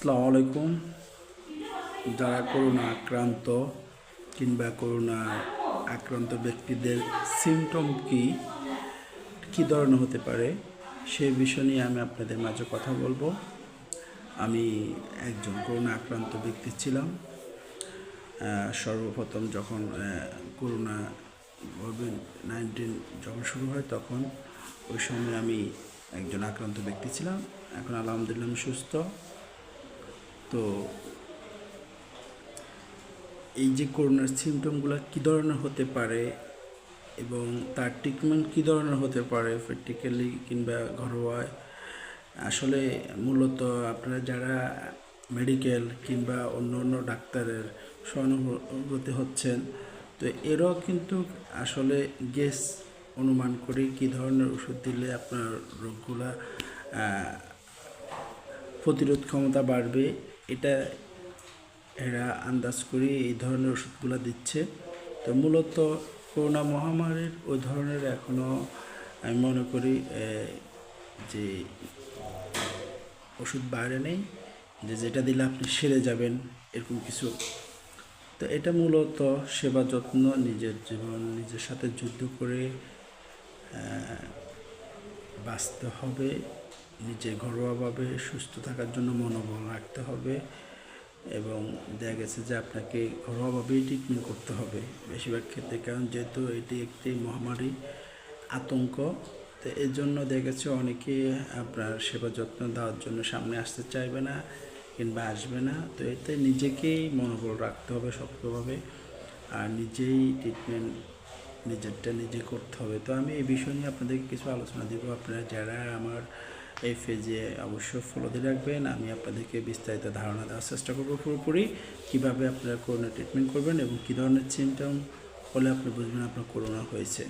আসসালামু আলাইকুম। যারা করোনা আক্রান্ত কিংবা করোনা আক্রান্ত ব্যক্তিদের সিমটম কি, কী ধরনের হতে পারে, সে বিষয় নিয়ে আমি আপনাদের মাঝে কথা বলব। আমি একজন করোনা আক্রান্ত ব্যক্তি ছিলাম। সর্বপ্রথম যখন করোনা কোভিড নাইন্টিন যখন শুরু হয় তখন ওই সময় আমি একজন আক্রান্ত ব্যক্তি ছিলাম। এখন আলহামদুলিল্লাহ আমি সুস্থ। তো এই যে করোনার সিমটমগুলো কী ধরনের হতে পারে এবং তার ট্রিটমেন্ট কী ধরনের হতে পারে প্র্যাকটিক্যালি কিংবা ঘরোয়ায়? আসলে মূলত আপনারা যারা মেডিকেল কিংবা অন্য অন্য ডাক্তারের সহানুভূতি হচ্ছেন, তো এরাও কিন্তু আসলে গেস অনুমান করে কী ধরনের ওষুধ দিলে আপনার রোগগুলা প্রতিরোধ ক্ষমতা বাড়বে এটা এরা আন্দাজ করে এই ধরনের ওষুধগুলো দিচ্ছে। তো মূলত করোনা মহামারীর ওই ধরনের এখনও আমি মনে করি যে ওষুধ বাইরে নেই, যে যেটা দিলে আপনি সেরে যাবেন, এরকম কিছু। তো এটা মূলত সেবা যত্ন, নিজের জীবন, নিজের সাথে যুদ্ধ করে বাঁচতে হবে। নিজে ঘরোয়াভাবে সুস্থ থাকার জন্য মনোবল রাখতে হবে এবং দেখা গেছে যে আপনাকে ঘরোয়াভাবেই ট্রিটমেন্ট করতে হবে বেশিরভাগ ক্ষেত্রে। কারণ যেহেতু এটি একটি মহামারী আতঙ্ক, তো এর জন্য দেখা গেছে অনেকে আপনার সেবা যত্ন দেওয়ার জন্য সামনে আসতে চাইবে না কিংবা আসবে না। তো এতে নিজেকেই মনোবল রাখতে হবে শক্তভাবে আর নিজেই ট্রিটমেন্ট নিজেরটা নিজে করতে হবে। তো আমি এই বিষয় নিয়ে আপনাদেরকে কিছু আলোচনা দেবো। আপনারা যারা আমার এই ফেজে অবশ্যই ফলো দিয়ে রাখবেন। আমি আপনাদেরকে বিস্তারিত ধারণা দেওয়ার চেষ্টা করব পুরোপুরি। কীভাবে আপনারা করোনা ট্রিটমেন্ট করবেন এবং কী ধরনের সিমটম হলে আপনি বুঝবেন আপনার করোনা হয়েছে।